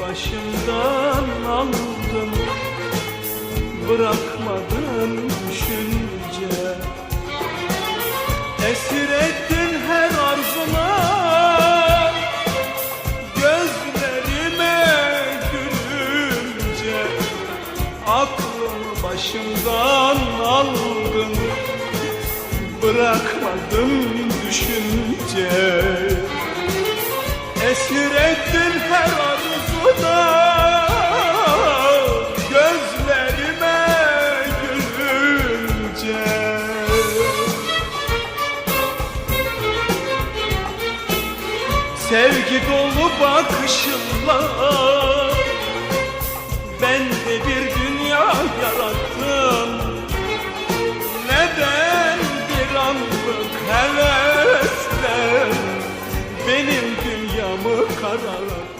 başımdan aldın. Bırakmadın düşünce. Esir ettin her arzuma Gözlerime gülünce Aklımı başımdan aldın. Bırakmadım düşünce. Esir ettin her Sevgi dolu bakışınla Ben de bir dünya yarattım. Neden bir anlık hevesle Benim dünyamı kararttın